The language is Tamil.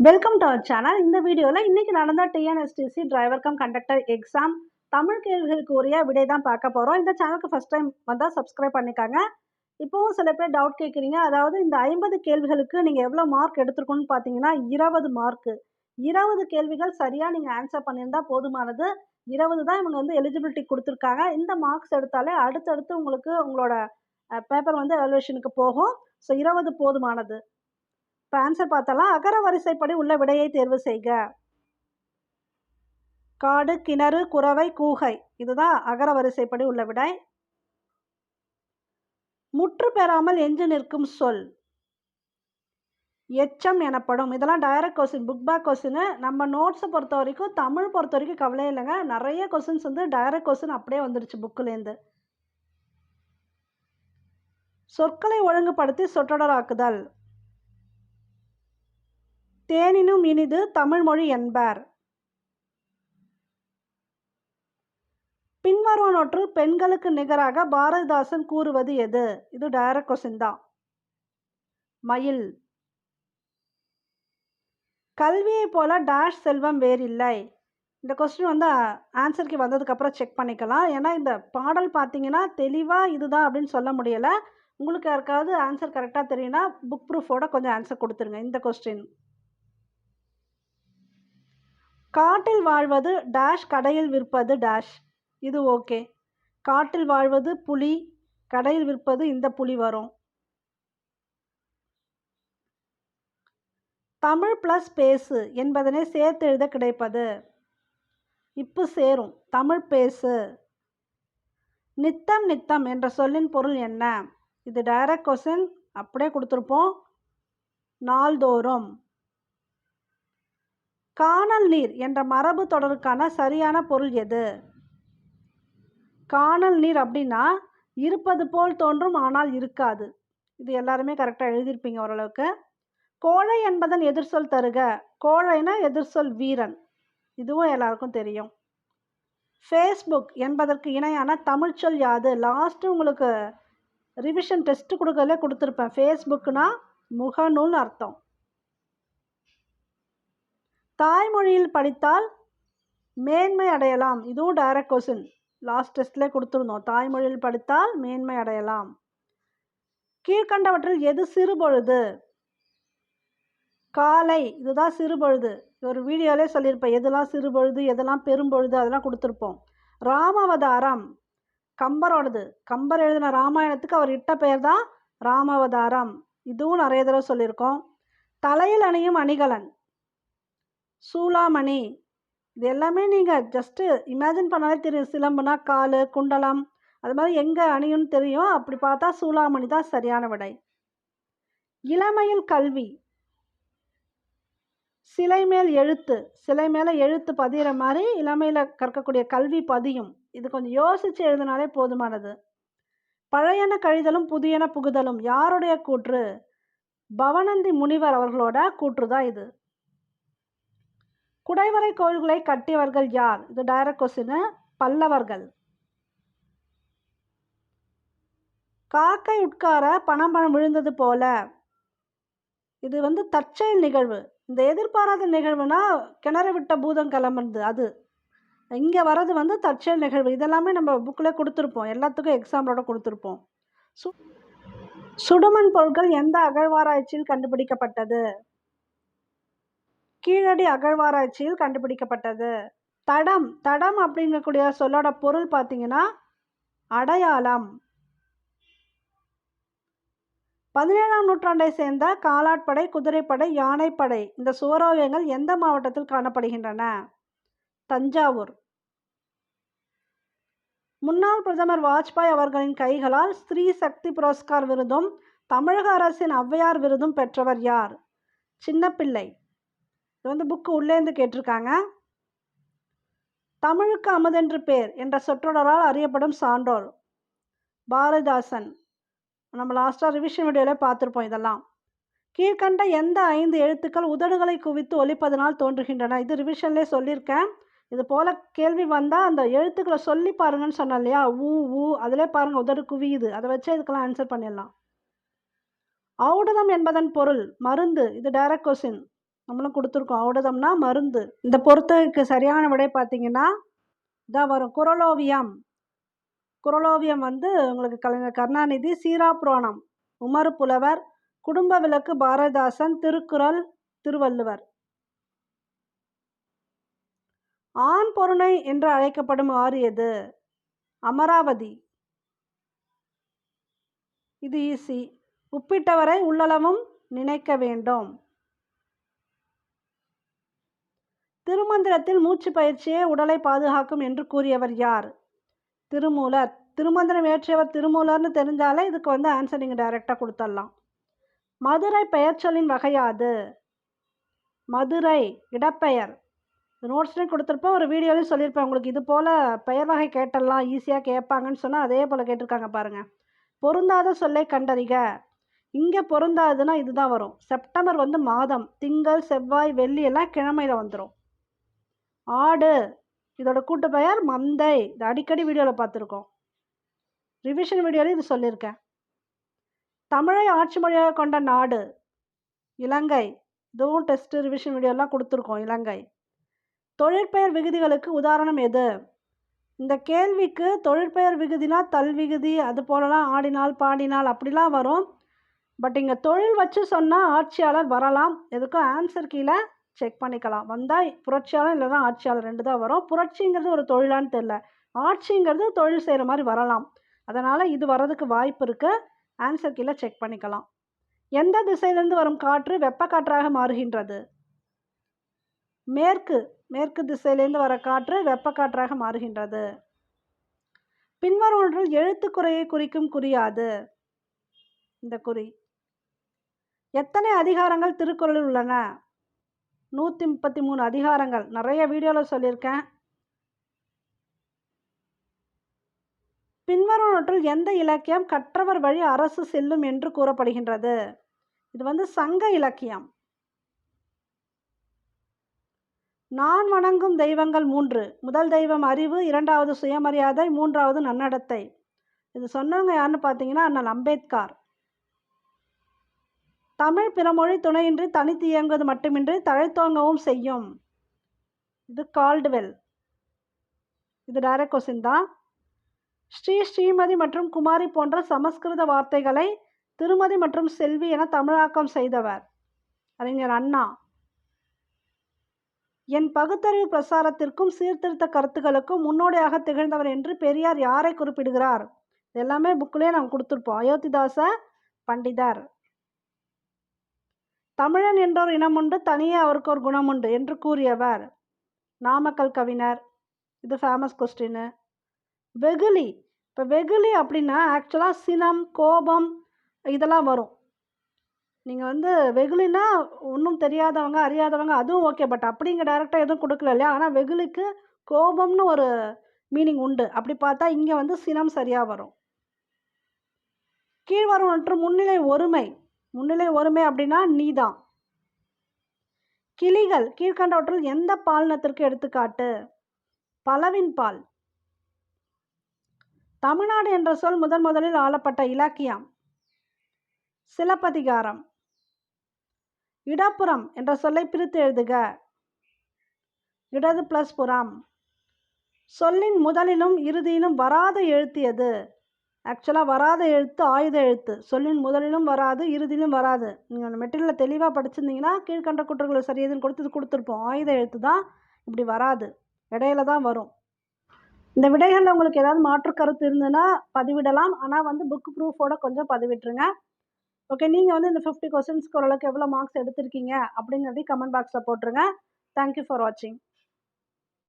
வெல்கம் டு அவர் சேனல் இந்த வீடியோவில் இன்றைக்கி நடந்த TNSTC driver cum conductor exam Tamil கேள்விகளுக்கு உரிய விடை தான் பார்க்க போகிறோம் இந்த சேனலுக்கு ஃபஸ்ட் டைம் வந்தால் சப்ஸ்கிரைப் பண்ணிக்காங்க. இப்போவும் சில பேர் டவுட் கேட்குறீங்க அதாவது இந்த ஐம்பது கேள்விகளுக்கு நீங்கள் எவ்வளோ மார்க் எடுத்துருக்கோன்னு பார்த்தீங்கன்னா இருபது மார்க்கு இருபது கேள்விகள் சரியாக நீங்கள் ஆன்சர் பண்ணியிருந்தால் போதுமானது. இருபது தான் இவங்க வந்து எலிஜிபிலிட்டி கொடுத்துருக்காங்க. இந்த மார்க்ஸ் எடுத்தாலே அடுத்தடுத்து உங்களுக்கு உங்களோட பேப்பர் வந்து எவல்யூஷனுக்கு போகும். ஸோ இருபது போதுமானது. இப்போ ஆன்சர் பார்த்தலாம் அகர வரிசைப்படி உள்ள விடையை தேர்வு செய்க. காடு கிணறு குறவை கூகை. இதுதான் அகர வரிசைப்படி உள்ள விடை. முற்று பெறாமல் எஞ்சு நிற்கும் சொல். எச்சம் எனப்படும். இதெல்லாம் direct question book back question நம்ம நோட்ஸை பொறுத்த வரைக்கும் தமிழ் பொறுத்த வரைக்கும் கவலை இல்லைங்க. நிறைய கொஸ்டின்ஸ் வந்து டைரக்ட் கொஸ்டின் அப்படியே வந்துடுச்சு புக்குலேருந்து சொற்களை ஒழுங்குபடுத்தி சொற்றொடராக்குதல் தேனினும் இனிது தமிழ்மொழி என்பார். பின்வருவனொற்று பெண்களுக்கு நிகராக பாரதிதாசன் கூறுவது எது? இது டைரக்ட் கொஸ்டின் தான். மயில். கல்வியைப் போல டேஷ் செல்வம் வேறில்லை. இந்த கொஸ்டின் வந்து ஆன்சருக்கு வந்ததுக்கப்புறம் செக் பண்ணிக்கலாம். ஏன்னா இந்த பாடல் பார்த்தீங்கன்னா தெளிவாக இதுதான் அப்படின்னு சொல்ல முடியலை. உங்களுக்கு யாருக்காவது ஆன்சர் கரெக்டாக தெரியும்னா புக் ப்ரூஃபோட கொஞ்சம் ஆன்சர் கொடுத்துருங்க. இந்த கொஸ்டின் காட்டில் வாழ்வது டேஷ் கடையில் விற்பது டேஷ் இது ஓகே காட்டில் வாழ்வது புலி கடையில் விற்பது இந்த புலி வரும். தமிழ் ப்ளஸ் பேசு என்பதனை சேர்த்து எழுத கிடைப்பது. இப்பு சேரும். தமிழ் பேசு. நித்தம் நித்தம் என்ற சொல்லின் பொருள் என்ன? இது டைரக்ட் கொஸ்டின் அப்படியே கொடுத்துருப்போம். நாள்தோறும். காணல் நீர் என்ற மரபு தொடருக்கான சரியான பொருள் எது? காணல் நீர் அப்படின்னா இருப்பது போல் தோன்றும் ஆனால் இருக்காது. இது எல்லாருமே கரெக்டாக எழுதியிருப்பீங்க ஓரளவுக்கு. கோழை என்பதன் எதிர்சொல் தருக. கோழைனா எதிர்சொல் வீரன். இதுவும் எல்லாருக்கும் தெரியும். ஃபேஸ்புக் என்பதற்கு இணையான தமிழ்ச்சொல் யாது? லாஸ்ட்டு உங்களுக்கு ரிவிஷன் டெஸ்ட்டு கொடுக்கறதே கொடுத்துருப்பேன். ஃபேஸ்புக்குனா முகநூல் அர்த்தம். தாய்மொழியில் படித்தால் மேன்மை அடையலாம். இதுவும் டைரக்ட் கொஸ்டின் லாஸ்ட் டெஸ்ட்லேயே கொடுத்துருந்தோம். தாய்மொழியில் படித்தால் மேன்மை அடையலாம். கீழ்கண்டவற்றில் எது சிறுபொழுது? காலை. இதுதான் சிறுபொழுது. ஒரு வீடியோலே சொல்லியிருப்பேன். எதெல்லாம் சிறுபொழுது எதெல்லாம் பெரும்பொழுது அதெல்லாம் கொடுத்துருப்போம். ராமாவதாரம். கம்பரோடது. கம்பர் எழுதின ராமாயணத்துக்கு அவர் இட்ட பெயர் தான் ராமாவதாரம். இதுவும் நிறைய தடவை சொல்லியிருக்கோம். தலையில் அணியும் அணிகலன். சூளாமணி. இது எல்லாமே நீங்கள் ஜஸ்ட்டு இமேஜின் பண்ணாலே தெரியும். சிலம்புனா கால் குண்டலம் அது மாதிரி எங்கே அணியும்னு தெரியும். அப்படி பார்த்தா சூளாமணி தான் சரியான விடை. இளமையில் கல்வி. சிலை மேல் எழுத்து. சிலை மேலே எழுத்து பதிகிற மாதிரி இளமையில் கற்கக்கூடிய கல்வி பதியும். இது கொஞ்சம் யோசித்து எழுதினாலே போதுமானது. பழையன கழிதலும் புதியன புகுதலும். யாருடைய கூற்று? பவனந்தி முனிவர் அவர்களோட கூற்று தான் இது. குடைவரை கோயில்களை கட்டியவர்கள் யார்? இது டைரக்ட் கொஸ்டின் பல்லவர்கள். காக்கை உட்கார பணம் பணம் விழுந்தது போல. இது வந்து தற்செயல் நிகழ்வு. இந்த எதிர்பாராத நிகழ்வுனா கிணறு விட்ட பூதம் கிளம்புறது அது. இங்கே வர்றது வந்து தற்செயல் நிகழ்வு. இதெல்லாமே நம்ம புக்கில் கொடுத்துருப்போம். எல்லாத்துக்கும் எக்ஸாம்பிளோட கொடுத்துருப்போம். சு சுடுமண் பொருட்கள் எந்த அகழ்வாராய்ச்சியில் கண்டுபிடிக்கப்பட்டது? கீழடி அகழ்வாராய்ச்சியில் கண்டுபிடிக்கப்பட்டது. தடம் தடம் அப்படிங்கக்கூடிய சொல்லோட பொருள் பார்த்தீங்கன்னா அடையாளம். பதினேழாம் நூற்றாண்டை சேர்ந்த காலாட்படை குதிரைப்படை யானைப்படை இந்த சுவரோவியங்கள் எந்த மாவட்டத்தில் காணப்படுகின்றன? தஞ்சாவூர். முன்னாள் பிரதமர் வாஜ்பாய் அவர்களின் கைகளால் ஸ்ரீ சக்தி புரஸ்கார் விருதும் தமிழக அரசின் ஔவையார் விருதும் பெற்றவர் யார்? சின்னப்பிள்ளை. இது வந்து புக்கு உள்ளேந்து கேட்டிருக்காங்க. தமிழுக்கு அமுதென்று பேர் என்ற சொற்றொடரால் அறியப்படும் சான்றோர் பாரதிதாசன். நம்ம லாஸ்ட்டாக ரிவிஷன் வீடியோவில் பார்த்துருப்போம் இதெல்லாம். கீழ்கண்ட எந்த ஐந்து எழுத்துக்கள் உதடுகளை குவித்து ஒழிப்பதனால் தோன்றுகின்றன? இது ரிவிஷன்லேயே சொல்லியிருக்கேன். இது போல் கேள்வி வந்தால் அந்த எழுத்துக்களை சொல்லி பாருங்கன்னு சொன்னேன் இல்லையா? ஊ ஊ அதிலே பாருங்கள் உதடு குவியுது. அதை வச்சே இதுக்கெல்லாம் ஆன்சர் பண்ணிடலாம். ஔடதம் என்பதன் பொருள் மருந்து. இது டைரக்ட் கொஸ்டின் நம்மளும் கொடுத்துருக்கோம். ஔடதம்னா மருந்து. இந்த பொறுத்துக்கு சரியான விடை பார்த்தீங்கன்னா இதாக வரும். குரலோவியம். குரலோவியம் வந்து உங்களுக்கு கலைஞர் கருணாநிதி சீரா புராணம். உமர் புலவர் குடும்ப விளக்கு பாரதிதாசன் திருக்குறள் திருவள்ளுவர். ஆண் பொருணை என்று அழைக்கப்படும் ஆறு எது? அமராவதி. இது ஈஸி உப்பிட்டவரை உள்ளளவும் நினைக்க வேண்டும். திருமந்திரத்தில் மூச்சு பயிற்சியே உடலை பாதுகாக்கும் என்று கூறியவர் யார்? திருமூலர். திருமந்திரம் ஏற்றியவர் திருமூலர்னு தெரிஞ்சாலே இதுக்கு வந்து ஆன்சர் நீங்கள் டைரெக்டாக கொடுத்துடலாம். மதுரை பெயர்ச்சொல்லின் வகையாது மதுரை இடப்பெயர். நோட்ஸ்லேயும் கொடுத்துருப்பேன். ஒரு வீடியோலையும் சொல்லியிருப்பேன். உங்களுக்கு இது போல் பெயர் வகை கேட்டலாம் ஈஸியாக கேட்பாங்கன்னு சொன்னால் அதே போல் கேட்டிருக்காங்க பாருங்கள் பொருந்தாத சொல்லை கண்டறிக. இங்கே பொருந்தாதுன்னா இதுதான் வரும். செப்டம்பர் வந்து மாதம். திங்கள் செவ்வாய் வெள்ளி எல்லாம் கிழமையில் வந்துடும் ஆடு. இதோட கூட்டு பெயர் மந்தை. இது அடிக்கடி வீடியோவில் பார்த்துருக்கோம். ரிவிஷன் வீடியோவில் இது சொல்லியிருக்கேன். தமிழை ஆட்சி மொழியாக கொண்ட நாடு இலங்கை. இதுவும் டெஸ்ட் ரிவிஷன் வீடியோலாம் கொடுத்துருக்கோம் இலங்கை. தொழிற்பெயர் விகுதிகளுக்கு உதாரணம் எது? இந்த கேள்விக்கு தொழிற்பெயர் விகுதினா தல் விகுதி அது போலலாம் ஆடினால் பாடினால் அப்படிலாம் வரும். பட் இங்கே தொழில் வச்சு சொன்னால் ஆட்சியாளர் வரலாம். எதுக்கும் ஆன்சர் கீழே செக் பண்ணிக்கலாம். வந்தால் புரட்சியாளர் இல்லைனா ஆட்சியாளர் ரெண்டு தான் வரும். புரட்சிங்கிறது ஒரு தொழிலான்னு தெரில ஆட்சிங்கிறது தொழில் செய்கிற மாதிரி வரலாம். அதனால் இது வர்றதுக்கு வாய்ப்பு இருக்குது ஆன்சர் கீழே செக் பண்ணிக்கலாம். எந்த திசையிலிருந்து வரும் காற்று வெப்ப காற்றாக மாறுகின்றது? மேற்கு மேற்கு திசையிலேருந்து வர காற்று வெப்ப காற்றாக மாறுகின்றது. பின்வரும் ஒன்றில் எழுத்துக்குறையை குறிக்கும் குறியாது இந்த குறி. எத்தனை அதிகாரங்கள் திருக்குறளில் உள்ளன? நூற்றி முப்பத்தி மூணு அதிகாரங்கள். நிறைய வீடியோவில் சொல்லியிருக்கேன். பின்வருவனவற்றில் எந்த இலக்கியம் கற்றவர் வழி அரசு செல்லும் என்று கூறப்படுகின்றது. இது வந்து சங்க இலக்கியம். நான் வணங்கும் தெய்வங்கள் மூன்று. முதல் தெய்வம் அறிவு இரண்டாவது சுயமரியாதை மூன்றாவது நன்னடத்தை. இது சொன்னவங்க யாருன்னு பார்த்தீங்கன்னா அண்ணல் அம்பேத்கார். தமிழ் பிறமொழி துணையின்றி தனித்து இயங்குவது மட்டுமின்றி தழைத்தோங்கவும் செய்யும். இது கால்டுவெல் இது டைரக்ட் கொஸ்டின் தான் ஸ்ரீ ஸ்ரீமதி மற்றும் குமாரி போன்ற சமஸ்கிருத வார்த்தைகளை திருமதி மற்றும் செல்வி என தமிழாக்கம் செய்தவர். அறிஞர் அண்ணா. என் பகுத்தறிவு பிரசாரத்திற்கும் சீர்திருத்த கருத்துக்களுக்கும் முன்னோடியாக திகழ்ந்தவர் என்று பெரியார் யாரை குறிப்பிடுகிறார்? எல்லாமே புக்கிலே நாங்கள் கொடுத்துருப்போம். அயோத்திதாச பண்டிதர். தமிழன் என்றோர் இனம் உண்டு தனியே அவருக்கு ஒரு குணம் உண்டு என்று கூறியவர். நாமக்கல் கவிஞர். இது ஃபேமஸ் கொஸ்டின்னு வெகுளி. இப்போ வெகுளி அப்படின்னா ஆக்சுவலாக சினம் கோபம் இதெல்லாம் வரும். நீங்கள் வந்து வெகுளினா ஒன்றும் தெரியாதவங்க அறியாதவங்க அதுவும் ஓகே பட் அப்படிங்க டேரெக்டாக எதுவும் கொடுக்கல இல்லையா? ஆனால் வெகுளிக்கு கோபம்னு ஒரு மீனிங் உண்டு. அப்படி பார்த்தா இங்கே வந்து சினம் சரியாக வரும். கீழ்வரும் ஒன்று முன்னிலை ஒருமை. முன்னிலை ஒருமை அப்படின்னா நீதான். கிளிகள் கீழ்கண்டவற்றில் எந்த பாலினத்திற்கு எடுத்துக்காட்டு? பலவின் பால். தமிழ்நாடு என்ற சொல் முதன் முதலில் ஆளப்பட்ட இலக்கியம். சிலப்பதிகாரம். இடப்புறம் என்ற சொல்லை பிரித்து எழுதுக. இடது பிளஸ் புறம். சொல்லின் முதலிலும் இறுதியிலும் வராத எழுத்தியது. ஆக்சுவலாக வராத எழுத்து ஆயுத எழுத்து. சொல்லின் முதலிலும் வராது இறுதியிலும் வராது. நீங்கள் அந்த மெட்டீரியலை தெளிவாக படிச்சிருந்தீங்கன்னா கீழ்கண்ட குற்றங்கள் சரியதுன்னு கொடுத்து கொடுத்துருப்போம். ஆயுத எழுத்து தான் இப்படி வராது. இடையில தான் வரும். இந்த விடைகளில் உங்களுக்கு ஏதாவது மாற்று கருத்து இருந்ததுன்னா பதிவிடலாம். ஆனால் வந்து புக் ப்ரூஃபோட கொஞ்சம் பதிவிட்டுருங்க. ஓகே நீங்கள் வந்து இந்த ஃபிஃப்டி கொஸ்டின்ஸ்க்கு ஓரளவுக்கு எவ்வளோ மார்க்ஸ் எடுத்திருக்கீங்க அப்படிங்கிறதையும் கமெண்ட் பாக்ஸில் போட்டுருங்க. தேங்க்யூ ஃபார் வாட்சிங்